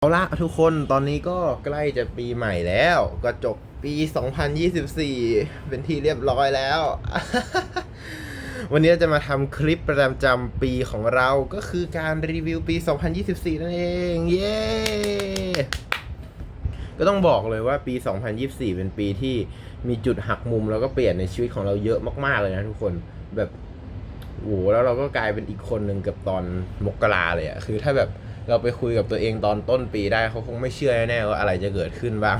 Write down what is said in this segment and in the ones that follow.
เอาละทุกคนตอนนี้ก็ใกล้จะปีใหม่แล้ว ก็จบปี 2024 เป็นที่เรียบร้อยแล้ว วันนี้จะมาทำคลิปประจำปีของเราก็คือการรีวิวปี 2024 นั่นเอง เย้ก็ต้องบอกเลยว่าปี 2024 เป็นปีที่มีจุดหักมุมแล้วก็เปลี่ยนในชีวิตของเราเยอะมากๆเลยนะทุกคนแบบโอ้โหแล้วเราก็กลายเป็นอีกคนหนึ่งกับตอนมกราเลยอะคือถ้าแบบ เราไปคุยกับตัวเองตอนต้นปีได้เขาคงไม่เชื่อแน่ว่าอะไรจะเกิดขึ้นบ้าง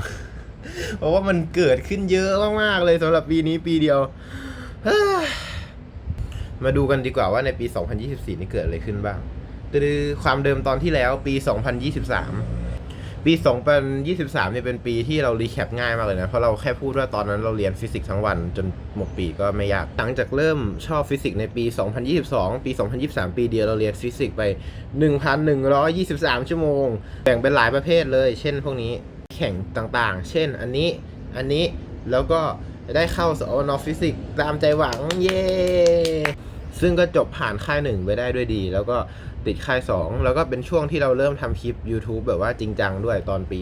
เพราะว่ามันเกิดขึ้นเยอะมากๆเลยสำหรับปีนี้ปีเดียว มาดูกันดีกว่าว่าในปี 2024 นี้เกิดอะไรขึ้นบ้างตือความเดิมตอนที่แล้วปี 2023 ปี 2023เนี่ยเป็นปีที่เรารีแคปง่ายมากเลยนะ เพราะเราแค่พูดว่าตอนนั้นเราเรียนฟิสิกส์ทั้งวัน จนหมดปีก็ไม่ยาก หลังจากเริ่มชอบฟิสิกส์ในปี 2022 ปี 2023 ปีเดียวเราเรียนฟิสิกส์ไป 1,123 ชั่วโมง แบ่งเป็นหลายประเภทเลย เช่นพวกนี้แข่งต่างๆ เช่นอันนี้อันนี้แล้วก็ได้เข้าสอนอฟิสิกส์ตามใจหวังเย้ซึ่งก็จบผ่านค่ายหนึ่งไปได้ด้วยดี แล้วก็ ติดค่าย 2 แล้วก็เป็นช่วงที่เราเริ่มทำคลิป YouTube แบบว่าจริงจังด้วยตอนปี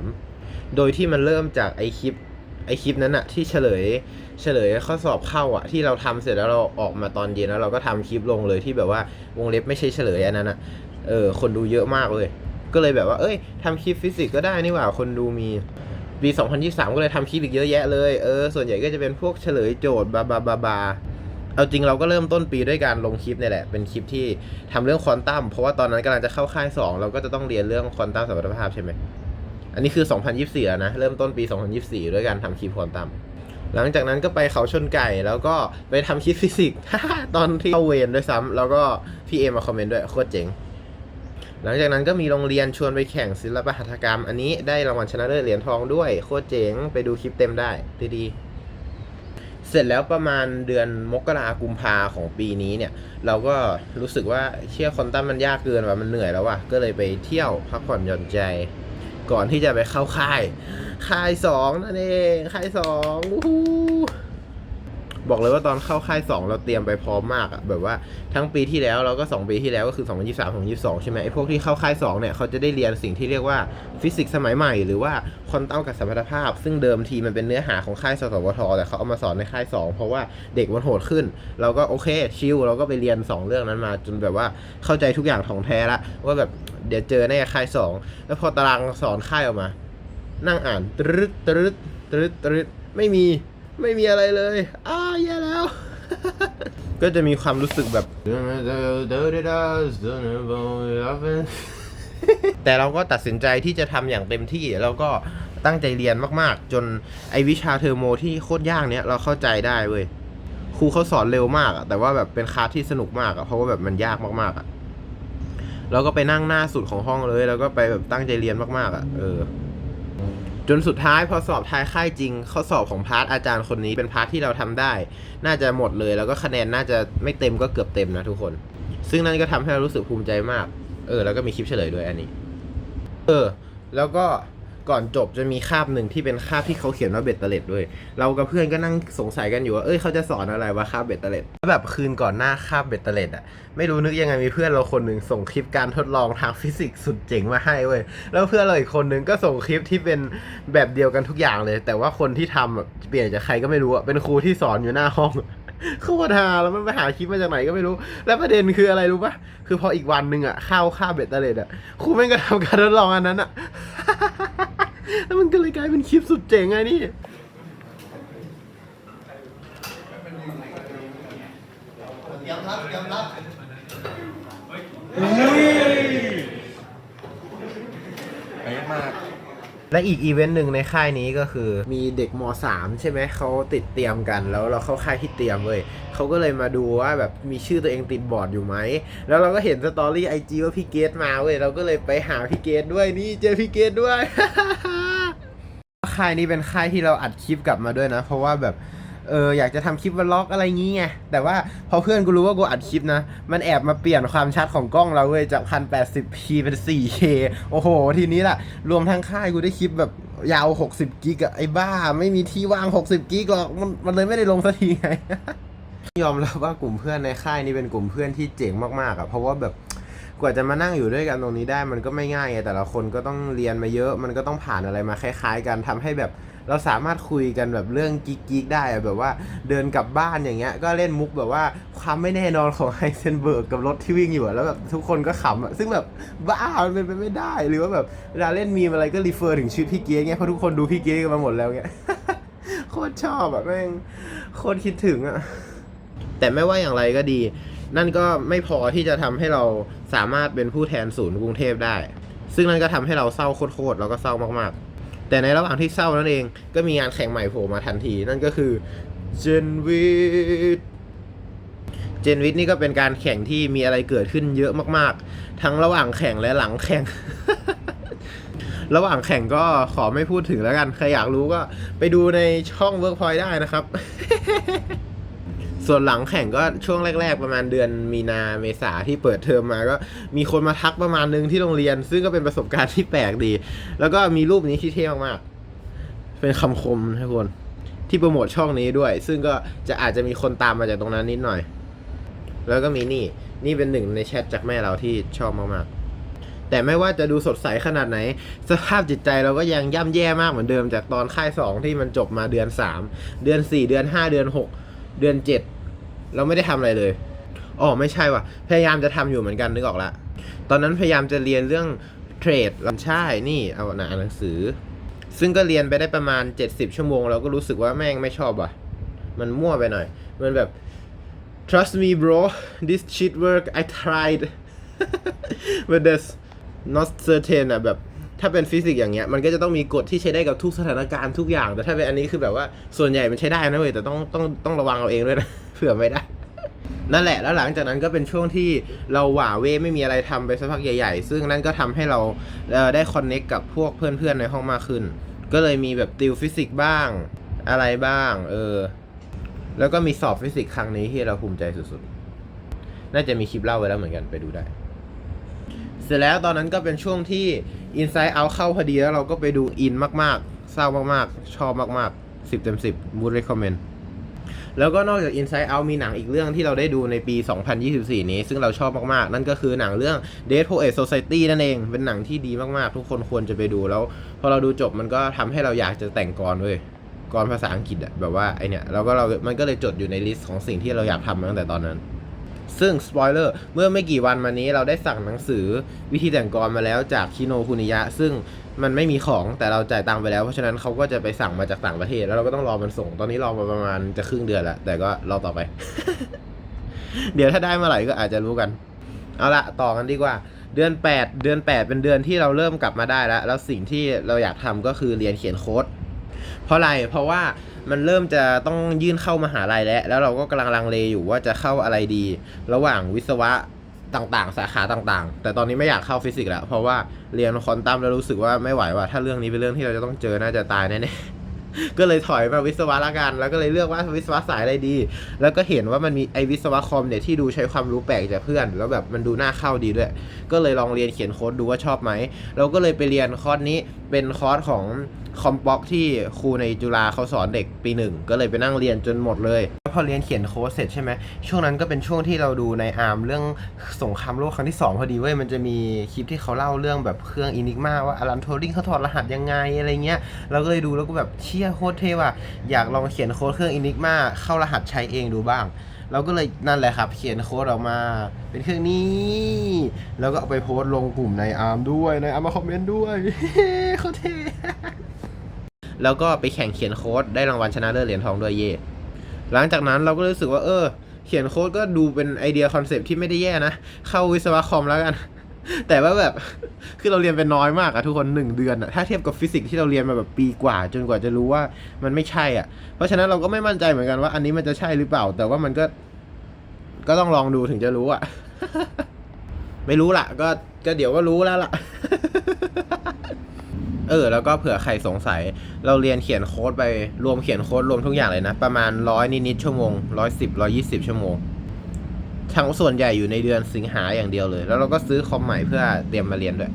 2023 โดยที่มันเริ่มจากไอคลิปไอคลิปนั้นอะที่เฉลยเฉลยข้อสอบเข้าอะที่เราทำเสร็จแล้วเราออกมาตอนเย็นแล้วเราก็ทำคลิปลงเลยที่แบบว่าวงเล็บไม่ใช่เฉลยอันนั้นอะเออคนดูเยอะมากเลย ก็เลยแบบว่า เอ้ยทำคลิปฟิสิกส์ก็ได้นี่หว่าคนดูมีปี 2023 ก็เลยทำคลิปอีกเยอะแยะเลยเออส่วนใหญ่ก็จะเป็นพวกเฉลยโจทย์บาบาบาบา เอาจริงเราก็เริ่มต้นปีด้วยการลงคลิปเนี่ยแหละ เป็นคลิปที่ทำเรื่องควอนตัม เพราะว่าตอนนั้นกำลังจะเข้าค่าย 2 เราก็จะต้องเรียนเรื่องควอนตัมสมรรถภาพใช่ไหม อันนี้คือ 2024 แล้วนะ เริ่มต้นปี 2024 ด้วยการทำคลิปควอนตัม หลังจากนั้นก็ไปเขาชนไก่แล้วก็ไปทำคลิปฟิสิกส์ตอนที่เข้าเวรด้วยซ้ำแล้วก็พี่เอมาคอมเมนต์ด้วยโคตรเจ๋ง หลังจากนั้นก็มีโรงเรียนชวนไปแข่งศิลปหัตถกรรม อันนี้ได้รางวัลชนะเลิศเหรียญทองด้วยโคตรเจ๋งไปดูคลิปเต็มได้ดีๆ เสร็จแล้วประมาณเดือนมกรากุมภาของปีนี้เนี่ย เราก็รู้สึกว่าเชี่ยคอนตัมมันยากเกินว่ะมันเหนื่อยแล้วว่ะก็เลยไปเที่ยวพักผ่อนหย่อนใจ ก่อนที่จะไปเข้าค่าย ค่ายสองนั่นเอง ค่ายสองวู้ฮู้ บอกเลยว่าตอนเข้าค่าย 2 เราเตรียมไปพร้อมมากอะแบบว่าทั้งปีที่แล้วเราก็ 2 ปีที่แล้วก็คือ2023 2 2ใช่ไหมไอ้พวกที่เข้าค่าย 2 เนี่ยเขาจะได้เรียนสิ่งที่เรียกว่าฟิสิกส์สมัยใหม่หรือว่าคอนตัมกับสมรรถภาพ ซึ่งเดิมทีมันเป็นเนื้อหาของค่ายสสวทแต่เขาเอามาสอนในค่าย 2 เพราะว่าเด็กมันโหดขึ้น เราก็โอเคชิลเราก็ไปเรียน 2 เรื่องนั้นมา จนแบบว่าเข้าใจทุกอย่างของแท้ละว่าแบบเดี๋ยวเจอแน่ค่าย 2 แล้วพอตารางสอนค่ายออกมา นั่งอ่านตรึดตรึดตรึดตรึดไม่มีไม่มีอะไรเลยอ้า ก็จะมีความรู้สึกแบบ แต่เราก็ตัดสินใจที่จะทำอย่างเต็มที่แล้วก็ตั้งใจเรียนมากๆ จนไอวิชาเทอร์โมที่โคตรยากเนี้ยเราเข้าใจได้เว้ยครูเขาสอนเร็วมากอะแต่ว่าแบบเป็นคลาสที่สนุกมากอะเพราะว่าแบบมันยากมากๆอะเราก็ไปนั่งหน้าสุดของห้องเลย แล้วก็ไปแบบตั้งใจเรียนมากๆอะเออ จนสุดท้ายพอสอบท้ายค่ายจริง ข้อสอบของพาร์ทอาจารย์คนนี้เป็นพาร์ทที่เราทำได้ น่าจะหมดเลยแล้วก็คะแนนน่าจะไม่เต็มก็เกือบเต็มนะทุกคน ซึ่งนั่นก็ทำให้เรารู้สึกภูมิใจมาก เออ แล้วก็มีคลิปเฉลยด้วยอันนี้ เออ แล้วก็ ก่อนจบจะมีคาบหนึ่งที่เป็นคาบที่เขาเขียนว่าเบ็ดเตอร์เล็ดด้วย เรากับเพื่อนก็นั่งสงสัยกันอยู่ว่า เอ้ยเขาจะสอนอะไรว่าคาบเบ็ดเตอร์เล็ดแล้วแบบคืนก่อนหน้าคาบเบ็ดเตอร์เล็ดอะไม่รู้นึกยังไงมีเพื่อนเราคนหนึ่งส่งคลิปการทดลองทางฟิสิกส์สุดเจ๋งมาให้เว้ย แล้วเพื่อนเราอีกคนหนึ่งก็ส่งคลิปที่เป็นแบบเดียวกันทุกอย่างเลย แต่ว่าคนที่ทำแบบเปลี่ยนจากใครก็ไม่รู้อะเป็นครูที่สอนอยู่หน้าห้องโคตรฮาแล้วมันไปหาคลิปมาจากไหนก็ไม่รู้ แล้วประเด็นคืออะไรรู้ปะคือพออีกวันหนึ่งอะข้าวข้าวเบ็ดเตล็ดอะครูแม่งก็ทำการทดลองอันนั้นอะ แล้วมันก็เลยกลายเป็นคลิปสุดเจ๋งไงนี่ยอมรับยอมรับเป๊ะมาก และอีกอีเวนต์หนึ่งในค่ายนี้ก็คือมีเด็กม .3 ใช่ไหมเขาติดเตรียมกัน แล้วเราเข้าค่ายที่เตรียมเว้ยเขาก็เลยมาดูว่าแบบมีชื่อตัวเองติดบอร์ดอยู่ไหมแล้วเราก็เห็นสตอรี่ไอจีว่าพี่เกตมาเว้ยเราก็เลยไปหาพี่เกตด้วยนี่เจอพี่เกตด้วยค่ายนี้เป็นค่ายที่เราอัดคลิปกลับมาด้วยนะ เพราะว่าแบบ เอออยากจะทำคลิปวล็อกอะไรงี้ไงแต่ว่าพอเพื่อนกูรู้ว่ากูอัดคลิปนะ มันแอบมาเปลี่ยนความชัดของกล้องเราเว้ยจาก 1080p เป็น 4K โอ้โห ทีนี้ล่ะ รวมทั้งค่ายกูได้คลิปแบบยาว 60 กิกอะไอ้บ้า ไม่มีที่ว่าง 60 กิกหรอกมันมันเลยไม่ได้ลงสักทีไงยอมรับว่ากลุ่มเพื่อนในค่ายนี้เป็นกลุ่มเพื่อนที่เจ๋งมากๆอะเพราะว่าแบบกกว่าจะมานั่งอยู่ด้วยกันตรงนี้ได้มันก็ไม่ง่ายไงแต่ละคนก็ต้องเรียนมาเยอะ มันก็ต้องผ่านอะไรมาคล้าย ๆ กันทำให้แบบ เราสามารถคุยกันแบบเรื่องกิ๊กๆได้อะแบบว่าเดินกลับบ้านอย่างเงี้ย ก็เล่นมุกแบบว่าความไม่แน่นอนของไฮเซนเบิร์กกับรถที่วิ่งอยู่แล้วแบบทุกคนก็ขำอะซึ่งแบบบ้ามันเป็นไปไม่ได้ หรือว่าแบบเวลาเล่นมีอะไรก็รีเฟอร์ถึงชื่อพี่เก๊เงี้ยเพราะทุกคนดูพี่เก๊กกันมาหมดแล้วเงี้ยโคตรชอบอะแม่งโคตรคิดถึงอะแต่ไม่ว่าอย่างไรก็ดี นั่นก็ไม่พอที่จะทำให้เราสามารถเป็นผู้แทนศูนย์กรุงเทพได้ ซึ่งนั่นก็ทำให้เราเศร้าโคตรๆแล้วก็เศร้ามากๆ แต่ในระหว่างที่เศร้านั่นเองก็มีงานแข่งใหม่โผล่มาทันที นั่นก็คือเจนวิทเจนวิทนี่ก็เป็นการแข่งที่มีอะไรเกิดขึ้นเยอะมากๆ ทั้งระหว่างแข่งและหลังแข่ง ระหว่างแข่งก็ขอไม่พูดถึงแล้วกัน ใครอยากรู้ก็ไปดูในช่อง Workpoint ได้นะครับ ส่วนหลังแข่งก็ช่วงแรก ๆ ประมาณเดือนมีนาเมษาที่เปิดเทอมมาก็มีคนมาทักประมาณนึงที่โรงเรียน ซึ่งก็เป็นประสบการณ์ที่แปลกดี แล้วก็มีรูปนี้ที่เท่มากๆเป็นคำคมนะทุกคนที่โปรโมทช่องนี้ด้วย ซึ่งก็จะอาจจะมีคนตามมาจากตรงนั้นนิดหน่อย แล้วก็มีนี่นี่เป็นหนึ่งในแชทจากแม่เราที่ชอบมากๆแต่ไม่ว่าจะดูสดใสขนาดไหน สภาพจิตใจเราก็ยังย่ำแย่มากเหมือนเดิมจากตอนค่ายสองที่มันจบมาเดือนสามเดือนสี่เดือนห้าเดือนหกเดือนเจ็ด เราไม่ได้ทำอะไรเลยอ๋อไม่ใช่ว่ะ พยายามจะทำอยู่เหมือนกันนึกออกละ ตอนนั้นพยายามจะเรียนเรื่องเทรดใช่นี่เอาหนาหนังสือ ซึ่งก็เรียนไปได้ประมาณ 70 ชั่วโมง เราก็รู้สึกว่าแม่งไม่ชอบว่ะ มันมั่วไปหน่อย มันแบบ trust me bro this shit work I tried but there's not certain อะแบบ ถ้าเป็นฟิสิกส์อย่างเงี้ยมันก็จะต้องมีกฎที่ใช้ได้กับทุกสถานการณ์ทุกอย่าง แต่ถ้าเป็นอันนี้คือแบบว่าส่วนใหญ่มันใช้ได้นะเว้ยแต่ต้องต้องต้องระวังเอาเองด้วยนะเผื่อไม่ได้นั่นแหละแล้วหลังจากนั้นก็เป็นช่วงที่เราหว่าเว่ไม่มีอะไรทำไปสักพักใหญ่ๆ ซึ่งนั่นก็ทำให้เราได้คอนเน็กกับพวกเพื่อนๆในห้องมากขึ้น ก็เลยมีแบบติวฟิสิกส์บ้างอะไรบ้าง เออ แล้วก็มีสอบฟิสิกส์ครั้งนี้ที่เราภูมิใจสุดๆ น่าจะมีคลิปเล่าไว้แล้วเหมือนกันไปดูได้ เสร็จแล้วตอนนั้นก็เป็นช่วงที่ Inside Out เข้าพอดีแล้วเราก็ไปดูอินมากๆ เศร้ามากๆ ชอบมากๆ 10เต็ม10 would recommend แล้วก็นอกจาก Inside Out มีหนังอีกเรื่องที่เราได้ดูในปี 2024 นี้ ซึ่งเราชอบมากๆ นั่นก็คือหนังเรื่อง Dead Poet Society นั่นเอง เป็นหนังที่ดีมากๆ ทุกคนควรจะไปดูแล้ว พอเราดูจบมันก็ทำให้เราอยากจะแต่งกรเว้ยกรภาษาอังกฤษอะแบบว่าไอเนี่ยเราก็เรา มันก็เลยจดอยู่ในลิสต์ของสิ่งที่เราอยากทำตั้งแต่ตอนนั้น ซึ่งสปอยเลอร์เมื่อไม่กี่วันมานี้เราได้สั่งหนังสือวิธีแต่งกรมาแล้วจากคิโนคุนิยะ ซึ่งมันไม่มีของแต่เราจ่ายตังค์ไปแล้ว เพราะฉะนั้นเขาก็จะไปสั่งมาจากต่างประเทศ แล้วเราก็ต้องรอมันส่ง ตอนนี้รอมาประมาณจะครึ่งเดือนแล้ว แต่ก็รอต่อไป เดี๋ยวถ้าได้เมื่อไหร่ก็อาจจะรู้กัน เอาละต่อกันดีกว่าเดือน 8 เดือน 8 เป็นเดือนที่เราเริ่มกลับมาได้แล้ว แล้วสิ่งที่เราอยากทำก็คือเรียนเขียนโค้ด เพราะอะไรเพราะว่ามันเริ่มจะต้องยื่นเข้ามหาลัยแล้ว แล้วเราก็กำลังลังเลอยู่ว่าจะเข้าอะไรดี ระหว่างวิศวะต่างๆ สาขาต่างๆ แต่ตอนนี้ไม่อยากเข้าฟิสิกส์แล้ว เพราะว่าเรียนคอนตัมแล้วรู้สึกว่าไม่ไหวว่ะถ้าเรื่องนี้เป็นเรื่องที่เราจะต้องเจอน่าจะตายแน่ๆก็เลยถอยมาวิศวะละกัน แล้วก็เลยเลือกว่าวิศวะสายอะไรดี แล้วก็เห็นว่ามันมีไอวิศวะคอมเนี่ยที่ดูใช้ความรู้แปลกจากเพื่อน แล้วแบบมันดูน่าเข้าดีด้วย ก็เลยลองเรียนเขียนโค้ดดูว่าชอบไหม เราก็เลยไปเรียนคอร์สนี้ เป็นคอร์สของคอมบ็อกที่ครูในจุฬาเขาสอนเด็กปีหนึ่งก็เลยไปนั่งเรียนจนหมดเลยพอเรียนเขียนโค้ดเสร็จใช่ไหมช่วงนั้นก็เป็นช่วงที่เราดูในอาร์มเรื่องสงครามโลกครั้งที่ 2 พอดีเว้ยมันจะมีคลิปที่เขาเล่าเรื่องแบบเครื่องอินิกมาว่าอลันโทริงเขาถอดรหัสยังไงอะไรเงี้ยเราก็เลยดูแล้วก็แบบเชี่ยโคตรเท่ว่ะอยากลองเขียนโค้ดเครื่องอินิกมาเข้ารหัสใช้เองดูบ้าง เราก็เลยนั่นแหละครับ เขียนโค้ดออกมา เป็นเครื่องนี้ แล้วก็เอาไปโพสต์ลงกลุ่มในอาร์มด้วยในอาร์มมาคอมเมนต์ด้วยโคตรเท่แล้วก็ไปแข่งเขียนโค้ดได้รางวัลชนะเลิศเหรียญทองด้วยเย่หลังจากนั้นเราก็รู้สึกว่าเออ เขียนโค้ดก็ดูเป็นไอเดียคอนเซปที่ไม่ได้แย่นะ เข้าวิศวะคอมแล้วกัน แต่ว่าแบบคือเราเรียนไปน้อยมากอะทุกคนหนึ่งเดือนอะถ้าเทียบกับฟิสิกส์ที่เราเรียนมาแบบปีกว่า จนกว่าจะรู้ว่ามันไม่ใช่อะเพราะฉะนั้นเราก็ไม่มั่นใจเหมือนกันว่า อันนี้มันจะใช่หรือเปล่า แต่ว่ามันก็ ก็ต้องลองดูถึงจะรู้อะไม่รู้ละก็ก็เดี๋ยวก็รู้แล้วล่ะเออแล้วก็เผื่อใครสงสัย เราเรียนเขียนโค้ดไปรวมเขียนโค้ดรวมทุกอย่างเลยนะ ประมาณร้อยนิดๆชั่วโมงร้อยสิบร้อยี่สิบชั่วโมง ทั้งส่วนใหญ่อยู่ในเดือนสิงหาอย่างเดียวเลย แล้วเราก็ซื้อคอมใหม่เพื่อเตรียมมาเรียนด้วย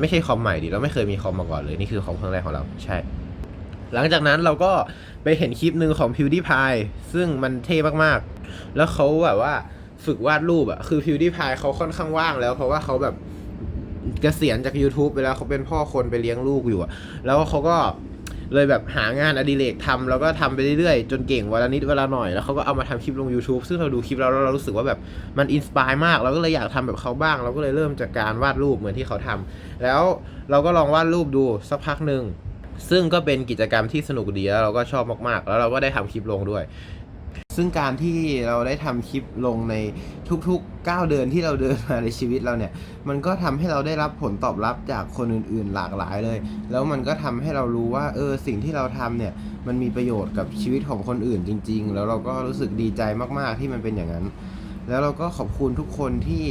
ไม่ใช่คอมใหม่ดิเราไม่เคยมีคอมมาก่อนเลยนี่คือคอมเครื่องแรกของเราใช่ หลังจากนั้นเราก็ไปเห็นคลิปหนึ่งของ PewDiePie ซึ่งมันเท่มากๆ แล้วเขาแบบว่าฝึกวาดรูปอะคือพิวดี้พายเขาค่อนข้างว่างแล้ว เพราะว่าเขาแบบเกษียณจาก YouTube ไปแล้วเขาเป็นพ่อคนไปเลี้ยงลูกอยู่แล้วเขาก็ เลยแบบหางานอดิเรกทำแล้วก็ทำไปเรื่อยๆ จนเก่งวันละนิดวันลาหน่อย แล้วเขาก็เอามาทำคลิปลง YouTube ซึ่งเราดูคลิปแล้วเรารู้สึกว่าแบบมันอินสปายมาก เราก็เลยอยากทำแบบเขาบ้าง เราก็เลยเริ่มจากการวาดรูปเหมือนที่เขาทำแล้วเราก็ลองวาดรูปดูสักพักหนึ่งซึ่งก็เป็นกิจกรรมที่สนุกดีแล้วเราก็ชอบมากๆ แล้วเราก็ได้ทำคลิปลงด้วย ซึ่งการที่เราได้ทำคลิปลงในทุกๆก้าเดินที่เราเดินมาในชีวิตเราเนี่ย มันก็ทำให้เราได้รับผลตอบรับจากคนอื่นๆหลากหลายเลย แล้วมันก็ทำให้เรารู้ว่าเออสิ่งที่เราทำเนี่ยมันมีประโยชน์กับชีวิตของคนอื่นจริง ๆ แล้วเราก็รู้สึกดีใจมากๆที่มันเป็นอย่างนั้น แล้วเราก็ขอบคุณทุกคนที่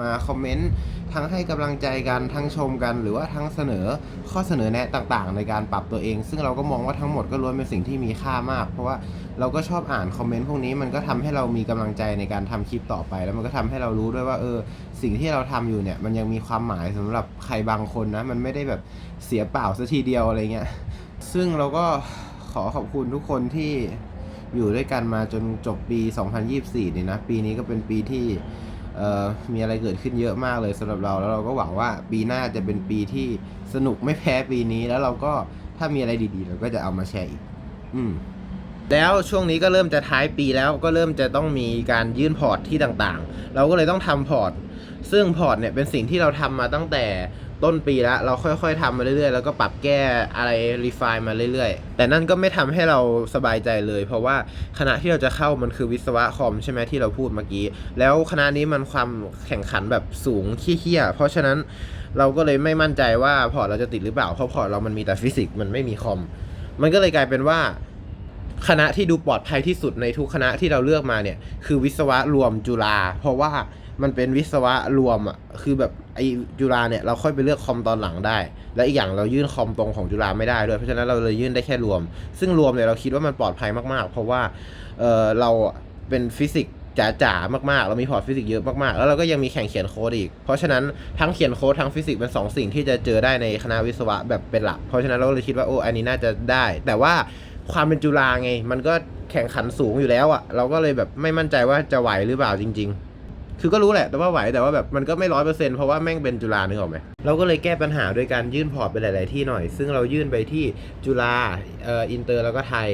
มาคอมเมนต์ทั้งให้กำลังใจกันทั้งชมกัน หรือว่าทั้งเสนอข้อเสนอแนะต่างๆ ในการปรับตัวเอง ซึ่งเราก็มองว่าทั้งหมดก็ล้วนเป็นสิ่งที่มีค่ามาก เพราะว่า เราก็ชอบอ่านคอมเมนต์พวกนี้มันก็ทำให้เรามีกำลังใจในการทำคลิปต่อไป แล้วมันก็ทำให้เรารู้ด้วยว่าเออสิ่งที่เราทำอยู่เนี่ย มันยังมีความหมายสำหรับใครบางคนนะ มันไม่ได้แบบเสียเปล่าซะทีเดียวอะไรเงี้ยซึ่งเราก็ขอขอบคุณทุกคนที่อยู่ด้วยกันมาจนจบปี 2024นี่นะ ปีนี้ก็เป็นปีที่เออมีอะไรเกิดขึ้นเยอะมากเลยสำหรับเรา แล้วเราก็หวังว่าปีหน้าจะเป็นปีที่สนุกไม่แพ้ปีนี้ แล้วเราก็ถ้ามีอะไรดีๆ เราก็จะเอามาแชร์อีก อืม แล้วช่วงนี้ก็เริ่มจะท้ายปีแล้วก็เริ่มจะต้องมีการยื่นพอร์ตที่ต่างๆ เราก็เลยต้องทำพอร์ต ซึ่งพอร์ตเนี่ยเป็นสิ่งที่เราทำมาตั้งแต่ต้นปีแล้วเราค่อยๆทำมาเรื่อยๆ แล้วก็ปรับแก้อะไรรีไฟมาเรื่อยๆ แต่นั่นก็ไม่ทำให้เราสบายใจเลย เพราะว่าคณะที่เราจะเข้ามันคือวิศวะคอมใช่ไหมที่เราพูดเมื่อกี้ แล้วคณะนี้มันความแข่งขันแบบสูงขี้เคียเพราะฉะนั้นเราก็เลยไม่มั่นใจว่าพอร์ตเราจะติดหรือเปล่าเพราะพอร์ตเรามันมีแต่ฟิสิกส์มันไม่มีคอมมันก็เลยกลายเป็นว่า คณะที่ดูปลอดภัยที่สุดในทุกคณะที่เราเลือกมาเนี่ย คือวิศวะรวมจุฬาเพราะว่ามันเป็นวิศวะรวมอะคือแบบไอจุฬาเนี่ยเราค่อยไปเลือกคอมตอนหลังได้ และอีกอย่างเรายื่นคอมตรงของจุฬาไม่ได้ด้วยเพราะฉะนั้นเราเลยยื่นได้แค่รวม ซึ่งรวมเนี่ยเราคิดว่ามันปลอดภัยมากๆ เพราะว่าเออเราเป็นฟิสิกสจ๋าๆมากๆ เรามีพอร์ตฟิสิกส์เยอะมากๆ แล้วเราก็ยังมีแข่งเขียนโค้ดอีก เพราะฉะนั้นทั้งเขียนโค้ดทั้งฟิสิกส์เป็นสองสิ่งที่จะเจอได้ในคณะวิศวะแบบเป็นหลัก เพราะฉะนั้นเราเลยคิดว่าโอ้อันนี้น่าจะได้ แต่ว่า ความเป็นจุฬาไง มันก็แข่งขันสูงอยู่แล้วอะ่ะ เราก็เลยแบบไม่มั่นใจว่าจะไหวหรือเปล่าจริง ๆ คือก็รู้แหละ แต่ว่าไหวแต่ว่าแบบมันก็ไม่ร้อยเปอร์เซ็นต์เพราะว่าแม่งเป็นจุฬานึกออกไหมเราก็เลยแก้ปัญหาโดยการยื่นพอร์ตไปหลาย ๆ ที่หน่อย ซึ่งเรายื่นไปที่จุฬาเอ่ออินเตอร์แล้วก็ไทย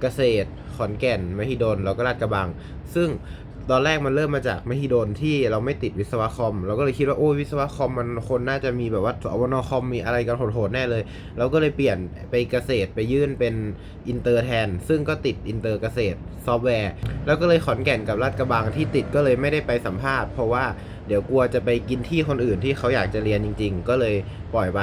เกษตรขอนแก่นมหิดลแล้วก็ราชกระบัง ซึ่ง ตอนแรกมันเริ่มมาจากมหิดลที่เราไม่ติดวิศวะคอม เราก็เลยคิดว่าโอ้ยวิศวะคอมมันคนน่าจะมีแบบว่าสวนคอมมีอะไรกันโหดๆแน่เลย เราก็เลยเปลี่ยนไปเกษตรไปยื่นเป็นอินเตอร์แทน ซึ่งก็ติดอินเตอร์เกษตรซอฟต์แวร์ แล้วก็เลยขอนแก่นกับลาดกระบังที่ติดก็เลยไม่ได้ไปสัมภาษณ์ เพราะว่าเดี๋ยวกลัวจะไปกินที่คนอื่นที่เขาอยากจะเรียนจริง ๆ ก็เลยปล่อยไป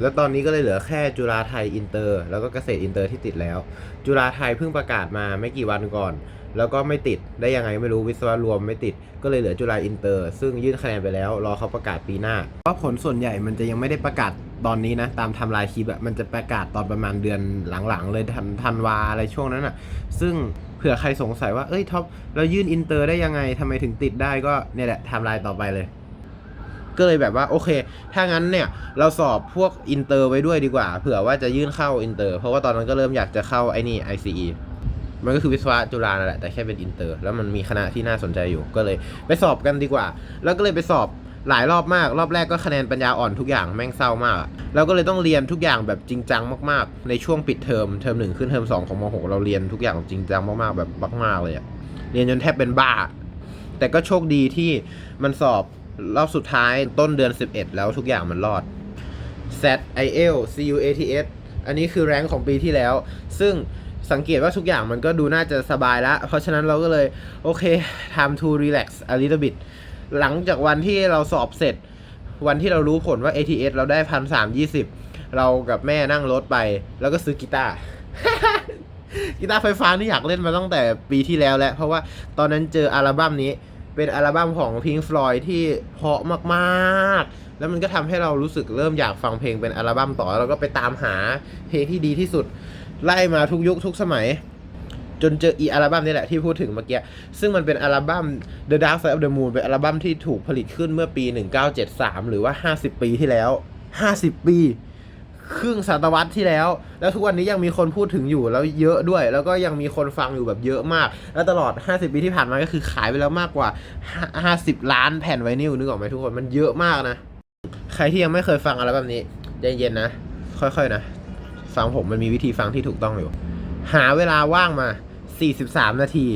แล้วตอนนี้ก็เลยเหลือแค่จุฬาไทยอินเตอร์ แล้วก็เกษตรอินเตอร์ที่ติดแล้ว จุฬาไทยเพิ่งประกาศมาไม่กี่วันก่อน แล้วก็ไม่ติดได้ยังไงไม่รู้วิศวะรวมไม่ติด ก็เลยเหลือจุฬาอินเตอร์ ซึ่งยื่นคะแนนไปแล้ว รอเขาประกาศปีหน้าเพราะผลส่วนใหญ่มันจะยังไม่ได้ประกาศตอนนี้นะ ตามทำลายคลิปอะมันจะประกาศตอนประมาณเดือนหลังๆ เลยทันธันวาอะไรช่วงนั้นอะซึ่งเผื่อใครสงสัยว่าเอ้ยท็อปเรายื่นอินเตอร์ได้ยังไงทำไมถึงติดได้ก็เนี่ยแหละไทำลายต่อไปเลยก็เลยแบบว่าโอเค ถ้างั้นเนี่ยเราสอบพวกอินเตอร์ไว้ด้วยดีกว่า เผื่อว่าจะยื่นเข้าอินเตอร์ เพราะว่าตอนนั้นก็เริ่มอยากจะเข้าไอ้นี่ ICE มันก็คือวิศวะจุฬานะแหละแต่แค่เป็นอินเตอร์ แล้วมันมีคณะที่น่าสนใจอยู่ก็เลยไปสอบกันดีกว่า แล้วก็เลยไปสอบหลายรอบมาก รอบแรกก็คะแนนปัญญาอ่อนทุกอย่างแม่งเศร้ามากเราก็เลยต้องเรียนทุกอย่างแบบจริงจังมากๆ ในช่วงปิดเทอมเทอมหนึ่งขึ้นเทอมสองของมหกเราเรียนทุกอย่างจริงจังมากๆแบบมากๆเลยอะเรียนจนแทบเป็นบ้า แต่ก็โชคดีที่มันสอบรอบสุดท้ายต้นเดือน 11 แล้วทุกอย่างมันรอด SAT IEL CUATS อันนี้คือแรงของปีที่แล้ว ซึ่ง สังเกตว่าทุกอย่างมันก็ดูน่าจะสบายแล้ว เพราะฉะนั้นเราก็เลย โอเค time to relax a little bit หลังจากวันที่เราสอบเสร็จ วันที่เรารู้ผลว่า ATS เราได้พันสามยี่สิบเรากับแม่นั่งรถไป แล้วก็ซื้อกีตาร์กีตาร์ไฟฟ้านี่อยากเล่นมาตั้งแต่ปีที่แล้วแล้ว เพราะว่าตอนนั้นเจออัลบั้มนี้ เป็นอัลบั้มของ Pink Floyd ที่เพาะมากๆ แล้วมันก็ทำให้เรารู้สึกเริ่มอยากฟังเพลงเป็นอัลบั้มต่อ แล้วก็ไปตามหาเพลงที่ดีที่สุด ไล่มาทุกยุคทุกสมัย จนเจออีอัลบั้มนี่แหละที่พูดถึงเมื่อกี้ ซึ่งมันเป็นอัลบั้ม The Dark Side of the Moon เป็นอัลบั้มที่ถูกผลิตขึ้นเมื่อปี 1973 หรือว่า 50 ปีที่แล้ว 50 ปี ครึ่งศตวรรษที่แล้ว แล้วทุกวันนี้ยังมีคนพูดถึงอยู่แล้วเยอะด้วย แล้วก็ยังมีคนฟังอยู่แบบเยอะมาก แล้วตลอด 50 ปีที่ผ่านมาก็คือขายไปแล้วมากกว่า 50 ล้านแผ่นไวนิลนึกออกไหมทุกคนมันเยอะมากนะ ใครที่ยังไม่เคยฟังอะไรแบบนี้ใจเย็นๆนะ ค่อยๆนะ ฟังผมมันมีวิธีฟังที่ถูกต้องอยู่ หาเวลาว่างมา 43 นาที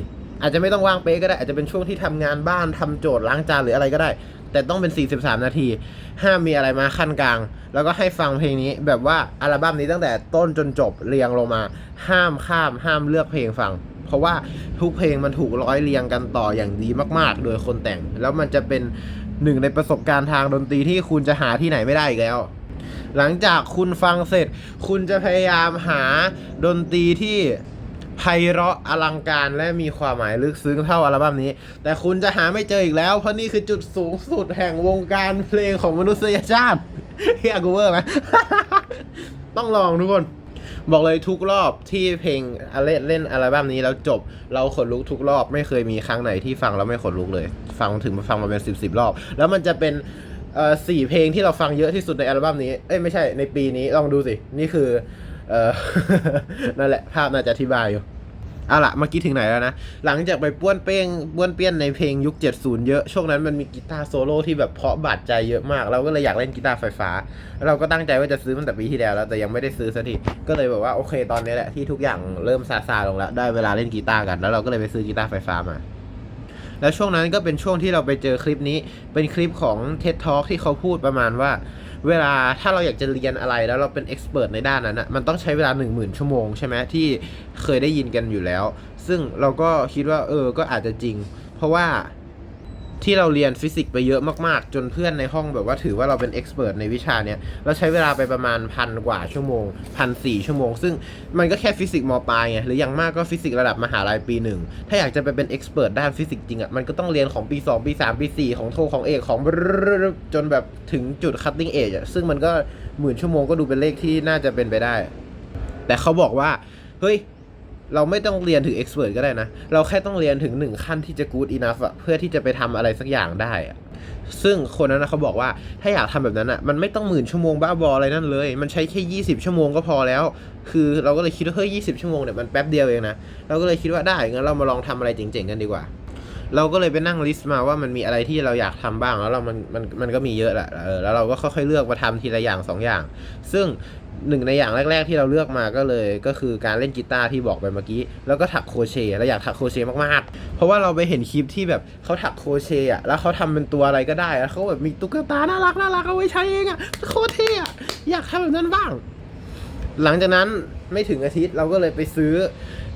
อาจจะไม่ต้องว่างเป๊ะก็ได้ อาจจะเป็นช่วงที่ทำงานบ้านทำโจทย์ล้างจานหรืออะไรก็ได้ แต่ต้องเป็น 43 นาที ห้ามมีอะไรมาขั้นกลาง แล้วก็ให้ฟังเพลงนี้ แบบว่าอัลบั้มนี้ตั้งแต่ต้นจนจบเรียงลงมา ห้ามข้ามห้ามเลือกเพลงฟังเพราะว่าทุกเพลงมันถูกร้อยเรียงกันต่ออย่างดีมาก ๆ โดยคนแต่ง แล้วมันจะเป็นหนึ่งในประสบการณ์ทางดนตรีที่คุณจะหาที่ไหนไม่ได้อีกแล้ว หลังจากคุณฟังเสร็จ คุณจะพยายามหาดนตรีที่ไพเราะอลังการและมีความหมายลึกซึ้งเท่าอัลบั้มนี้ แต่คุณจะหาไม่เจออีกแล้ว เพราะนี่คือจุดสูงสุดแห่งวงการเพลงของมนุษยชาติเฮียกูเวอร์ไหมต้องลองทุกคนบอกเลยทุกรอบที่เพลงเลเล่นอัลบั้มนี้แล้วจบ เราขนลุกทุกรอบไม่เคยมีครั้งไหนที่ฟังแล้วไม่ขนลุกเลย ฟังถึงมาฟังมาเป็นสิบสิบรอบ แล้วมันจะเป็น เอ่อสี่เพลงที่เราฟังเยอะที่สุดในอัลบั้มนี้ เอ้ยไม่ใช่ในปีนี้ลองดูสิ นี่คือ เอ่อ นั่นแหละ ภาพน่าจะอธิบายอยู่เอาละเมื่อกี้ถึงไหนแล้วนะ หลังจากไปป้วนเป้งป้วนเปี้ยนในเพลงยุค 70 เยอะ ช่วงนั้นมันมีกีตาร์โซโล่ที่แบบเพาะบาดใจเยอะมาก เราก็เลยอยากเล่นกีตาร์ไฟฟ้าแล้วเราก็ตั้งใจว่าจะซื้อมันแต่ปีที่แล้วแล้ว แต่ยังไม่ได้ซื้อสักที ก็เลยแบบว่าโอเคตอนนี้แหละที่ทุกอย่างเริ่มซาซาลงแล้ว ได้เวลาเล่นกีตาร์กัน แล้วเราก็เลยไปซื้อกีตาร์ไฟฟ้ามา แล้วช่วงนั้นก็เป็นช่วงที่เราไปเจอคลิปนี้ เป็นคลิปของ TED Talk ที่เขาพูดประมาณว่า เวลาถ้าเราอยากจะเรียนอะไรแล้วเราเป็นเอ็กซ์เพรสในด้านนั้นนะมันต้องใช้เวลา 1 0,000 ชั่วโมงใช่ไหมที่เคยได้ยินกันอยู่แล้ว ซึ่งเราก็คิดว่าเออก็อาจจะจริง เพราะว่า ที่เราเรียนฟิสิกส์ไปเยอะมากๆ จนเพื่อนในห้องแบบว่าถือว่าเราเป็นเอ็กซ์เพรสในวิชาเนี้ยเราใช้เวลาไปประมาณพันกว่าชั่วโมงพันสี่ชั่วโมง ซึ่งมันก็แค่ฟิสิกส์มปลายไงหรืออย่างมากก็ฟิสิกส์ระดับมหาลัยปีหนึ่งถ้าอยากจะไปเป็นเอ็กซ์เพรสด้านฟิสิกส์จริงอะมันก็ต้องเรียนของปี 2 ปี 3 ปี 4 ของโทของเอกของจนแบบถึงจุดคัตติ้งเอจอะซึ่งมันก็หมื่นชั่วโมงก็ดูเป็นเลขที่น่าจะเป็นไปได้ แต่เขาบอกว่าเฮ้ย เราไม่ต้องเรียนถึง expert ก็ได้นะ เราแค่ต้องเรียนถึงหนึ่งขั้นที่จะ good enough อะเพื่อที่จะไปทำอะไรสักอย่างได้อะซึ่งคนนั้นนะเขาบอกว่าถ้าอยากทำแบบนั้นอะมันไม่ต้องหมื่นชั่วโมงบ้าบออะไรนั่นเลย มันใช้แค่20ชั่วโมงก็พอแล้ว คือเราก็เลยคิดว่าเฮ้ย20ชั่วโมงเนี่ยมันแป๊บเดียวเองนะ เราก็เลยคิดว่าได้งั้นเรามาลองทำอะไรเจ๋งๆกันดีกว่า เราก็เลยไปนั่งลิสต์มาว่ามันมีอะไรที่เราอยากทำบ้างแล้วเรามันมันมันก็มีเยอะแหละแล้วเราก็ค่อยๆเลือกมาทำทีละอย่างสออย่าง ซึ่ง หนึ่งในอย่างแรก ๆ ที่เราเลือกมาก็เลยก็คือการเล่นกีตาร์ที่บอกไปเมื่อกี้ แล้วก็ถักโครเชต์เราอยากถักโครเชต์มากๆ เพราะว่าเราไปเห็นคลิปที่แบบเขาถักโครเชต์อะแล้วเขาทำเป็นตัวอะไรก็ได้แล้วเขาแบบมีตุ๊กตาน่ารักน่ารักเอาไว้ใช้เองอะโคตรเท่อะอยากทำแบบนั้นบ้าง หลังจากนั้นไม่ถึงอาทิตย์เราก็เลยไปซื้อ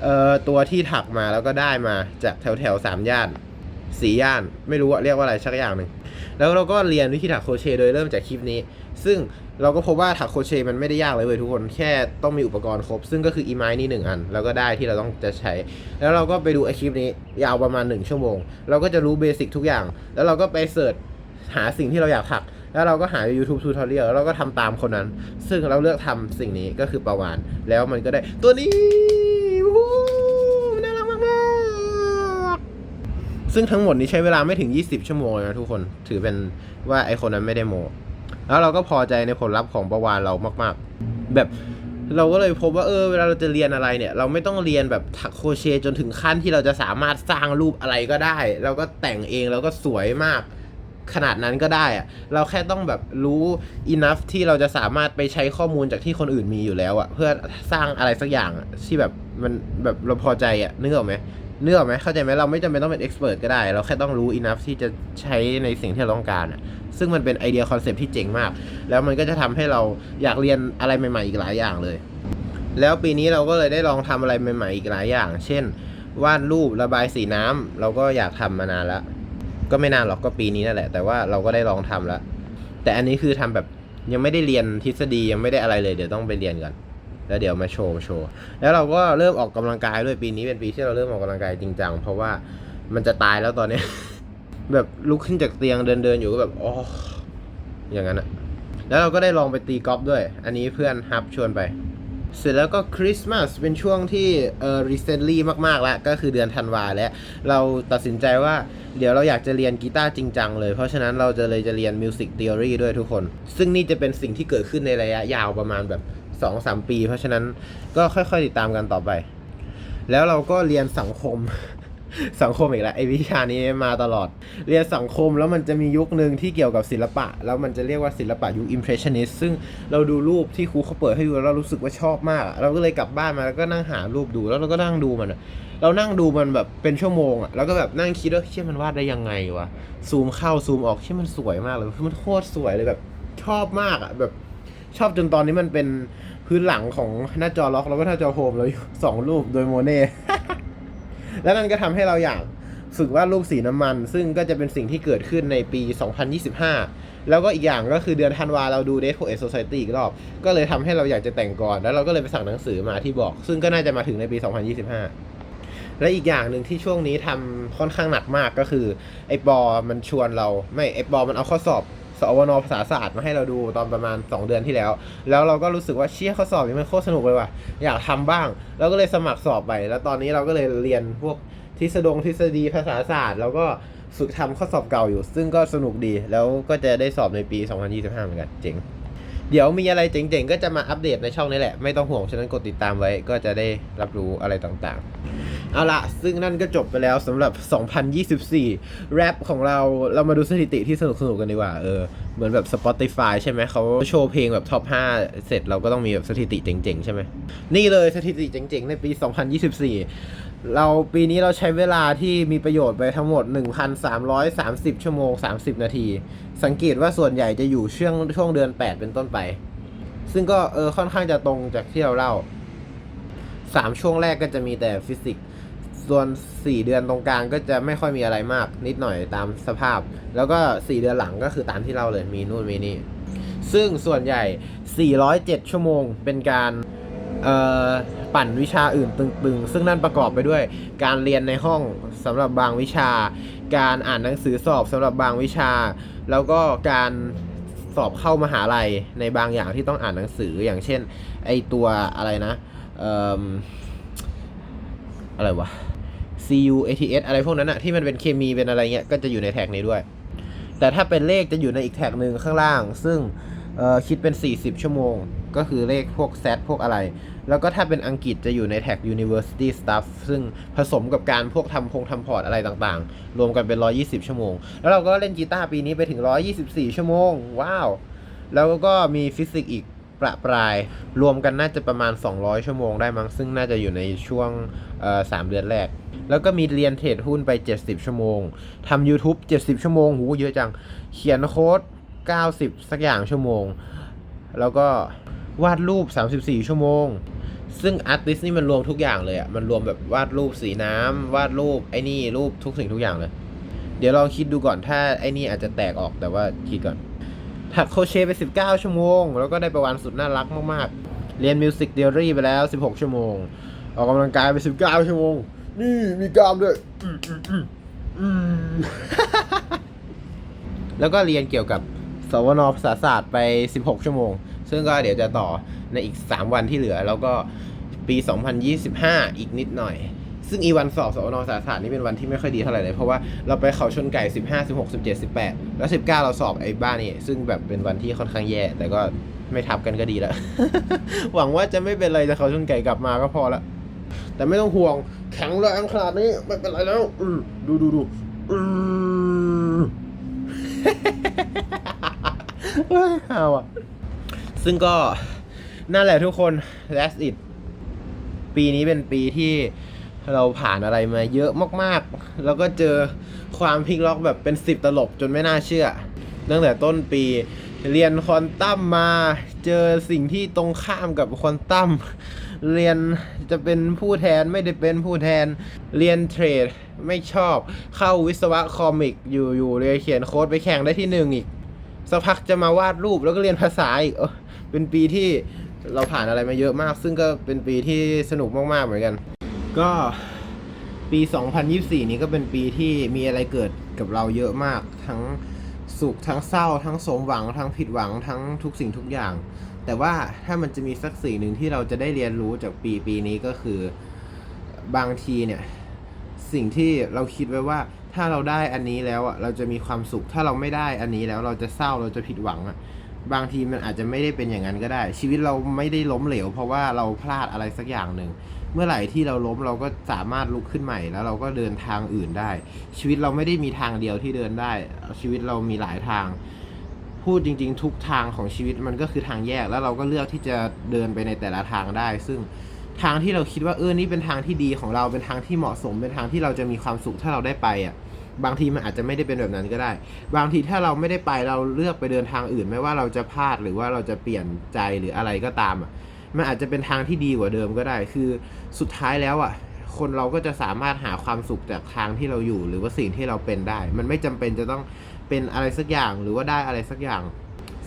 เอ่อตัวที่ถักมาแล้วก็ได้มาจากแถวแถวสามย่านสี่ย่านไม่รู้อะเรียกว่าอะไรสักอย่างหนึ่งแล้วเราก็เรียนวิธีถักโครเชต์โดยเริ่มจากคลิปนี้ ซึ่ง เราก็พบว่าถักโครเชต์มันไม่ได้ยากเลยเว้ยทุกคนแค่ต้องมีอุปกรณ์ครบ ซึ่งก็คืออีไม้นี่หนึ่งอัน แล้วก็ได้ที่เราต้องจะใช้ แล้วเราก็ไปดูไอคลิปนี้ยาวประมาณหนึ่งชั่วโมง เราก็จะรู้เบสิกทุกอย่าง แล้วเราก็ไปเสิร์ชหาสิ่งที่เราอยากถัก แล้วเราก็หา YouTube Tutorial แล้วเราก็ทำตามคนนั้น ซึ่งเราเลือกทำสิ่งนี้ก็คือประวานแล้วมันก็ได้ตัวนี้น่ารักมากๆซึ่งทั้งหมดนี้ใช้เวลาไม่ถึง 20 ชั่วโมงเลยนะทุกคนถือเป็นว่าไอคนนั้นไม่ได้โม แล้วเราก็พอใจในผลลัพธ์ของประวานเรามาก ๆ แบบเราก็เลยพบว่าเออเวลาเราจะเรียนอะไรเนี่ย เราไม่ต้องเรียนแบบถักโคเชจนถึงขั้นที่เราจะสามารถสร้างรูปอะไรก็ได้แล้วก็แต่งเองแล้วก็สวยมากขนาดนั้นก็ได้อะเราแค่ต้องแบบรู้ enough ที่เราจะสามารถไปใช้ข้อมูลจากที่คนอื่นมีอยู่แล้วอะเพื่อสร้างอะไรสักอย่างที่แบบมันแบบเราพอใจอะนึกออกไหม นึกอกไหมเข้าใจไหมเราไม่จำเป็นต้องเป็น expert ก็ได้ เราแค่ต้องรู้ enough ที่จะใช้ในสิ่งที่เราต้องการอะซึ่งมันเป็นไอเดียคอนเซปต์ที่เจ๋งมาก แล้วมันก็จะทำให้เราอยากเรียนอะไรใหม่ๆอีกหลายอย่างเลย แล้วปีนี้เราก็เลยได้ลองทำอะไรใหม่ๆอีกหลายอย่าง เช่นวาดรูประบายสีน้ำเราก็อยากทำมานานล้วก็ไม่นานหรอกก็ปีนี้นั่นแหละ แต่ว่าเราก็ได้ลองทำแล้วแต่อันนี้คือทำแบบยังไม่ได้เรียนทฤษฎียังไม่ได้อะไรเลย เดี๋ยวต้องไปเรียนก่อน แล้วเดี๋ยวมาโชว์โชว์ แล้วเราก็เริ่มออกกำลังกายด้วยปีนี้เป็นปีที่เราเริ่มออกกำลังกายจริงจังเพราะว่ามันจะตายแล้วตอนนี้ แบบลุกขึ้นจากเตียงเดินเดินอยู่ก็แบบอ๋ออย่างนั้นอะแล้วเราก็ได้ลองไปตีกอล์ฟด้วย อันนี้เพื่อนฮับชวนไป เสร็จแล้วก็คริสต์มาสเป็นช่วงที่เออ recently มากๆแล้ว ก็คือเดือนธันวาแล้ว เราตัดสินใจว่าเดี๋ยวเราอยากจะเรียนกีตาร์จริงจังเลย เพราะฉะนั้นเราจะเลยจะเรียน Music Theory ด้วยทุกคน ซึ่งนี่จะเป็นสิ่งที่เกิดขึ้นในระยะยาวประมาณแบบ 2-3ปี เพราะฉะนั้นก็ค่อยๆ ติดตามกันต่อไป แล้วเราก็เรียนสังคม สังคมอีกแล้วไอวิชานี้มาตลอด เรียนสังคมแล้วมันจะมียุคหนึ่งที่เกี่ยวกับศิลปะ แล้วมันจะเรียกว่าศิลปะยุค impressionist ซึ่งเราดูรูปที่ครูเขาเปิดให้ดูแล้วเรารู้สึกว่าชอบมาก เราก็เลยกลับบ้านมาแล้วก็นั่งหารูปดูแล้วเราก็นั่งดูมันเรานั่งดูมันแบบเป็นชั่วโมงอะแล้วก็แบบนั่งคิดว่าเชื่อมันวาดได้ยังไงวะซูมเข้าซูมออกเชื่อมันสวยมากเลยคือมันโคตรสวยเลยแบบชอบมากอะแบบชอบจนตอนนี้มันเป็น พื้นหลังของหน้าจอล็อกแล้วก็หน้าจอโฮมเราอยู่สองรูปโดยโมเน่ แล้วนั่นก็ทำให้เราอยากฝึกวาดรูปสีน้ำมัน ซึ่งก็จะเป็นสิ่งที่เกิดขึ้นในปี 2025 แล้วก็อีกอย่างก็คือเดือนธันวาเราดู Dead Poet Society อีกรอบ ก็เลยทำให้เราอยากจะแต่งก่อน แล้วเราก็เลยไปสั่งหนังสือมาที่บอก ซึ่งก็น่าจะมาถึงในปี 2025 และอีกอย่างหนึ่งที่ช่วงนี้ทำค่อนข้างหนักมากก็คือไอ้ปอมันชวนเราไม่ไอ้ปอมันเอาข้อสอบ สวนภาษาศาสตร์มาให้เราดูตอนประมาณ 2 เดือนที่แล้ว แล้วเราก็รู้สึกว่าเชี่ยข้อสอบนี้มันโคตรสนุกเลยว่ะอยากทำบ้าง แล้วก็เลยสมัครสอบไป แล้วตอนนี้เราก็เลยเรียนพวกทฤษฎงทฤษฎีภาษาศาสตร์ แล้วก็ฝึกทำข้อสอบเก่าอยู่ ซึ่งก็สนุกดีแล้วก็จะได้สอบในปี 2025 เหมือนกันเจ๋งเดี๋ยวมีอะไรเจ๋งๆ ก็จะมาอัปเดตในช่องนี้แหละ ไม่ต้องห่วง ฉะนั้นกดติดตามไว้ก็จะได้รับรู้อะไรต่างๆ เอาละซึ่งนั่นก็จบไปแล้วสำหรับ 2024 แรปของเราเรามาดูสถิติที่สนุกๆกันดีกว่าเออเหมือนแบบ Spotify ใช่ไหมเขาโชว์เพลงแบบท็อป 5 เสร็จเราก็ต้องมีแบบสถิติเจ๋งๆ ใช่ไหม นี่เลยสถิติเจ๋งๆ ในปี 2024 เราปีนี้เราใช้เวลาที่มีประโยชน์ไปทั้งหมด 1,330 ชั่วโมง 30 นาที สังเกตว่าส่วนใหญ่จะอยู่ช่วงช่วงเดือน 8 เป็นต้นไป ซึ่งก็เออค่อนข้างจะตรงจากที่เราเล่าสามช่วงแรกก็จะมีแต่ฟิสิกส์ ส่วน 4 เดือนตรงกลางก็จะไม่ค่อยมีอะไรมากนิดหน่อยตามสภาพ แล้วก็ 4 เดือนหลังก็คือตามที่เราเลยมีนู่นมีนี่ ซึ่งส่วนใหญ่ 407 ชั่วโมงเป็นการเอ่อปั่นวิชาอื่นตึงๆ ซึ่งนั่นประกอบไปด้วยการเรียนในห้องสำหรับบางวิชา การอ่านหนังสือสอบสำหรับบางวิชา แล้วก็การสอบเข้ามหาลัยในบางอย่างที่ต้องอ่านหนังสืออย่างเช่น ไอตัวอะไรนะเอ่มอะไรวะ CU ATS อะไรพวกนั้นอะที่มันเป็นเคมีเป็นอะไรเงี้ยก็จะอยู่ในแท็กนี้ด้วย แต่ถ้าเป็นเลขจะอยู่ในอีกแท็กหนึ่งข้างล่าง ซึ่งคิดเป็น 40 ชั่วโมง ก็คือเลขพวก Z พวกอะไร แล้วก็ถ้าเป็นอังกฤษจะอยู่ในแท็ก University Stuff ซึ่งผสมกับการพวกทำพงทำพอร์ตอะไรต่างๆ รวมกันเป็น 120 ชั่วโมง แล้วเราก็เล่นกีตาร์ปีนี้ไปถึง 124 ชั่วโมง ว้าว แล้วก็มีฟิสิกส์อีก ประปราย รวมกันน่าจะประมาณ 200 ชั่วโมงได้มั้งซึ่งน่าจะอยู่ในช่วงสามเดือนแรก แล้วก็มีเรียนเทรดหุ้นไป 70 ชั่วโมงทำ YouTube 70 ชั่วโมงหูเยอะจัง เขียนโค้ด 90 สักอย่างชั่วโมง แล้วก็วาดรูป 34 ชั่วโมง ซึ่งอาร์ติสนี่มันรวมทุกอย่างเลยอะมันรวมแบบวาดรูปสีน้ำวาดรูปไอ้นี่รูปทุกสิ่งทุกอย่างเลย เดี๋ยวลองคิดดูก่อนถ้าไอ้นี่อาจจะแตกออกแต่ว่าคิดก่อน ถักโคเชไป 19 ชั่วโมง แล้วก็ได้ประวันสุดน่ารักมากๆ เรียนมิวสิกเดลี่ไปแล้ว 16 ชั่วโมง ออกกำลังกายไป 19 ชั่วโมง นี่มีกล้ามด้วยแล้วก็เรียนเกี่ยวกับสวนภาษาศาสตร์ไป 16 ชั่วโมง ซึ่งก็เดี๋ยวจะต่อในอีก 3 วันที่เหลือ แล้วก็ปี 2025 อีกนิดหน่อย ซึ่งอีวันสอบสวนภาษาศาสตร์นี่เป็นวันที่ไม่ค่อยดีเท่าไหร่เลย เพราะว่าเราไปเขาชนไก่ 15 16 17 18 แล้ว 19 เราสอบไอ้บ้านนี่ซึ่งแบบเป็นวันที่ค่อนข้างแย่ แต่ก็ไม่ทับกันก็ดีแล้วหวังว่าจะไม่เป็นไรจะเขาชนไก่กลับมาก็พอละแต่ไม่ต้องห่วงแข็งแรงขนาดนี้ไม่เป็นไรแล้วดูดูดูอือเฮ้ยเอาอะซึ่งก็นั่นแหละทุกคน that's it ปีนี้เป็นปีที่ เราผ่านอะไรมาเยอะมากๆ แล้วก็เจอความพลิกล็อกแบบเป็นสิบตลบจนไม่น่าเชื่อ ตั้งแต่ต้นปีเรียนควอนตัมมาเจอสิ่งที่ตรงข้ามกับควอนตัมเรียนจะเป็นผู้แทนไม่ได้เป็นผู้แทนเรียนเทรดไม่ชอบเข้าวิศวะคอมิกอยู่อยู่เลยนเขียนโค้ดไปแข่งได้ที่หนึ่งอีกสักพักจะมาวาดรูปแล้วก็เรียนภาษาอีกเออเป็นปีที่เราผ่านอะไรมาเยอะมาก ซึ่งก็เป็นปีที่สนุกมากๆเหมือนกัน ก็ปี 2024 นี้ก็เป็นปีที่มีอะไรเกิดกับเราเยอะมาก ทั้งสุขทั้งเศร้า ทั้งสมหวัง ทั้งผิดหวังทั้งทุกสิ่งทุกอย่าง แต่ว่าถ้ามันจะมีสักสิ่งหนึ่งที่เราจะได้เรียนรู้จากปีปีนี้ก็คือบางทีเนี่ยสิ่งที่เราคิดไว้ว่าถ้าเราได้อันนี้แล้วอะเราจะมีความสุข ถ้าเราไม่ได้อันนี้แล้วเราจะเศร้าเราจะผิดหวังอะบางทีมันอาจจะไม่ได้เป็นอย่างนั้นก็ได้ ชีวิตเราไม่ได้ล้มเหลว เพราะว่าเราพลาดอะไรสักอย่างหนึ่ง เมื่อไหร่ที่เราล้มเราก็สามารถลุกขึ้นใหม่ แล้วเราก็เดินทางอื่นได้ ชีวิตเราไม่ได้มีทางเดียวที่เดินได้ ชีวิตเรามีหลายทาง พูดจริง ๆ ทุกทางของชีวิตมันก็คือทางแยก แล้วเราก็เลือกที่จะเดินไปในแต่ละทางได้ ซึ่งทางที่เราคิดว่าเออนี่เป็นทางที่ดีของเราเป็นทางที่เหมาะสม เป็นทางที่เราจะมีความสุขถ้าเราได้ไปอะบางทีมันอาจจะไม่ได้เป็นแบบนั้นก็ได้ บางทีถ้าเราไม่ได้ไปเราเลือกไปเดินทางอื่น ไม่ว่าเราจะพลาดหรือว่าเราจะเปลี่ยนใจหรืออะไรก็ตามอะ มันอาจจะเป็นทางที่ดีกว่าเดิมก็ได้ คือสุดท้ายแล้วอะ คนเราก็จะสามารถหาความสุขจากทางที่เราอยู่ หรือว่าสิ่งที่เราเป็นได้ มันไม่จำเป็นจะต้องเป็นอะไรสักอย่างหรือว่าได้อะไรสักอย่าง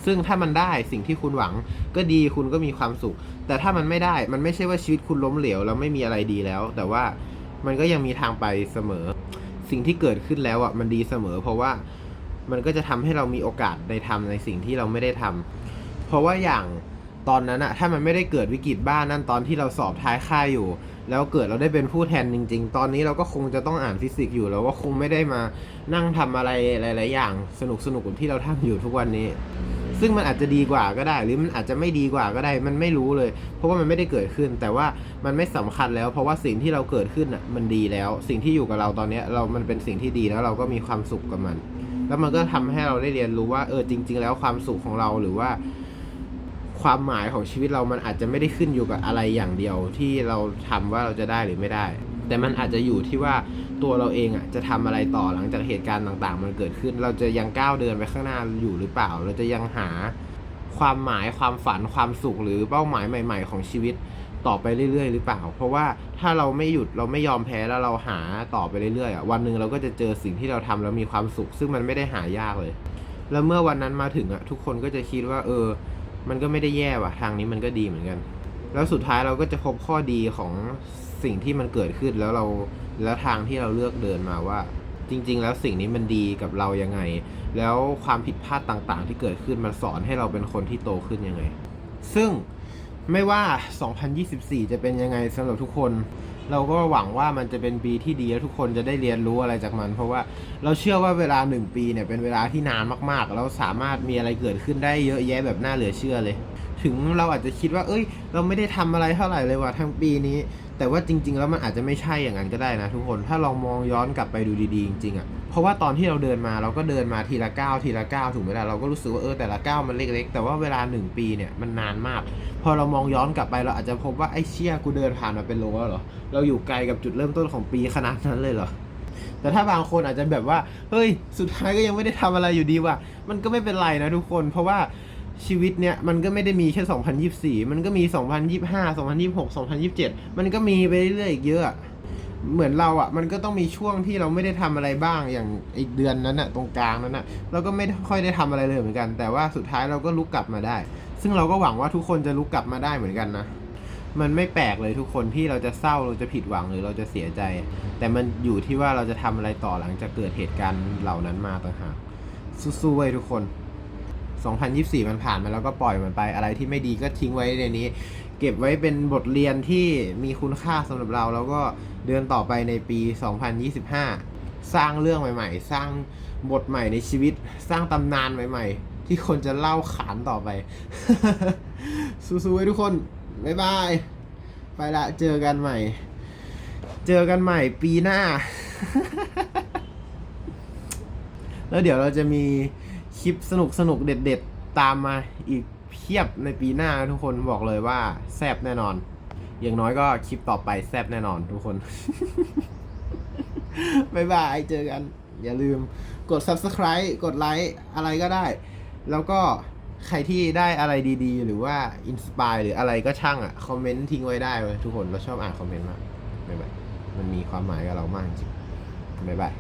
ซึ่งถ้ามันได้สิ่งที่คุณหวังก็ดีคุณก็มีความสุข แต่ถ้ามันไม่ได้มันไม่ใช่ว่าชีวิตคุณล้มเหลวแล้วไม่มีอะไรดีแล้ว แต่ว่ามันก็ยังมีทางไปเสมอ สิ่งที่เกิดขึ้นแล้วอะมันดีเสมอ เพราะว่ามันก็จะทำให้เรามีโอกาสในทำในสิ่งที่เราไม่ได้ทำเพราะว่าอย่าง ตอนนั้นอะถ้ามันไม่ได้เกิดวิกฤตบ้านนั่นตอนที่เราสอบท้ายค่ายอยู่ แล้วเกิดเราได้เป็นผู้แทนจริง ๆ ตอนนี้เราก็คงจะต้องอ่านฟิสิกส์อยู่แล้วว่าคงไม่ได้มานั่งทำอะไรหลาย ๆ อย่างสนุกสนุกๆที่เราทำอยู่ทุกวันนี้ ซึ่งมันอาจจะดีกว่าก็ได้ หรือมันอาจจะไม่ดีกว่าก็ได้ มันไม่รู้เลย เพราะว่ามันไม่ได้เกิดขึ้น แต่ว่ามันไม่สำคัญแล้ว เพราะว่าสิ่งที่เราเกิดขึ้นอะมันดีแล้ว สิ่งที่อยู่กับเราตอนนี้เรามันเป็นสิ่งที่ดีแล้วเราก็มีความสุขกับมัน แล้วมันก็ทำให้เราได้เรียนรู้ว่าเออจริง ๆ แล้วความสุขของเราหรือว่า ความหมายของชีวิตเรามันอาจจะไม่ได้ขึ้นอยู่กับอะไรอย่างเดียวที่เราทำว่าเราจะได้หรือไม่ได้ แต่มันอาจจะอยู่ที่ว่าตัวเราเองอะจะทำอะไรต่อหลังจากเหตุการณ์ต่างๆ มันเกิดขึ้น เราจะยังก้าวเดินไปข้างหน้าอยู่หรือเปล่า เราจะยังหาความหมายความฝันความสุขหรือเป้าหมายใหม่ ๆ ของชีวิตต่อไปเรื่อยๆ หรือเปล่า เพราะว่าถ้าเราไม่หยุดเราไม่ยอมแพ้แล้วเราหาต่อไปเรื่อยๆอะวันหนึ่งเราก็จะเจอสิ่งที่เราทำแล้วมีความสุข ซึ่งมันไม่ได้หายากเลย แล้วเมื่อวันนั้นมาถึงอะทุกคนก็จะคิดว่าเออ มันก็ไม่ได้แย่ว่ะ ทางนี้มันก็ดีเหมือนกัน แล้วสุดท้ายเราก็จะพบข้อดีของสิ่งที่มันเกิดขึ้นแล้วเราแล้วทางที่เราเลือกเดินมาว่า จริง ๆ แล้วสิ่งนี้มันดีกับเรายังไง แล้วความผิดพลาดต่างๆ ที่เกิดขึ้นมันสอนให้เราเป็นคนที่โตขึ้นยังไง ซึ่งไม่ว่า 2024 จะเป็นยังไงสำหรับทุกคน เราก็หวังว่ามันจะเป็นปีที่ดีแล้วทุกคนจะได้เรียนรู้อะไรจากมัน เพราะว่าเราเชื่อว่าเวลาหนึ่งปีเนี่ยเป็นเวลาที่นานมากๆ แล้วสามารถมีอะไรเกิดขึ้นได้เยอะแยะแบบน่าเหลือเชื่อเลย ถึงเราอาจจะคิดว่า เอ้ย เราไม่ได้ทำอะไรเท่าไหร่เลยว่ะทั้งปีนี้ แต่ว่าจริง ๆ แล้วมันอาจจะไม่ใช่อย่างนั้นก็ได้นะทุกคนถ้าลองมองย้อนกลับไปดูดีๆจริงๆอะ่ะเพราะว่าตอนที่เราเดินมาเราก็เดินมาทีละก้าวทีละก้าวถูกไหมล่ะเราก็รู้สึกว่าเออแต่ละก้าวมันเล็ก ๆ แต่ว่าเวลาหนึ่งปีเนี่ยมันนานมาก พอเรามองย้อนกลับไปเราอาจจะพบว่าไอ้เชี่ยกูเดินผ่านมาเป็นโลแล้วเหรอเราอยู่ไกลกับจุดเริ่มต้นของปีขนาดนั้นเลยเหรอแต่ถ้าบางคนอาจจะแบบว่าเฮ้ยสุดท้ายก็ยังไม่ได้ทำอะไรอยู่ดีว่ะมันก็ไม่เป็นไรนะทุกคน เพราะว่า ชีวิตเนี่ยมันก็ไม่ได้มีแค่ 2024 มันก็มี 2025 2026 2027 มันก็มีไปเรื่อยๆอีกเยอะ เหมือนเราอะ มันก็ต้องมีช่วงที่เราไม่ได้ทำอะไรบ้างอย่างอีกเดือนนั้นอะตรงกลางนั้นอะเราก็ไม่ค่อยได้ทำอะไรเลยเหมือนกัน แต่ว่าสุดท้ายเราก็ลุกกลับมาได้ ซึ่งเราก็หวังว่าทุกคนจะลุกกลับมาได้เหมือนกันนะมันไม่แปลกเลยทุกคนที่เราจะเศร้าเราจะผิดหวังหรือเราจะเสียใจ แต่มันอยู่ที่ว่าเราจะทำอะไรต่อหลังจากเกิดเหตุการณ์เหล่านั้นมาต่างหากสู้ๆไว้ทุกคน 2024 มันผ่านมาแล้วก็ปล่อยมันไปอะไรที่ไม่ดีก็ทิ้งไว้ในนี้ เก็บไว้เป็นบทเรียนที่มีคุณค่าสำหรับเรา แล้วก็เดินต่อไปในปี 2025 สร้างเรื่องใหม่ ๆ สร้างบทใหม่ในชีวิต สร้างตำนานใหม่ ๆ ที่คนจะเล่าขานต่อไป สู้ๆไว้ทุกคน บ๊ายบาย ไปละเจอกันใหม่ เจอกันใหม่ปีหน้า แล้วเดี๋ยวเราจะมี ลิปสนุกสนุกๆเด็ดๆ ตามมาอีกเพียบในปีหน้าทุกคนบอกเลยว่าแซบแน่นอน อย่างน้อยก็คลิปต่อไปแซบแน่นอนทุกคน บ๊ายบายเจอกัน อย่าลืมกด subscribe กดไลค์อะไรก็ได้ แล้วก็ใครที่ได้อะไรดีๆ หรือว่าอินสปายหรืออะไรก็ช่างอะ คอมเมนต์ทิ้งไว้ได้เว้ยทุกคนเราชอบอ่านคอมเมนต์มากบ๊ายบายมันมีความหมายกับเรามากจริงบ๊ายบาย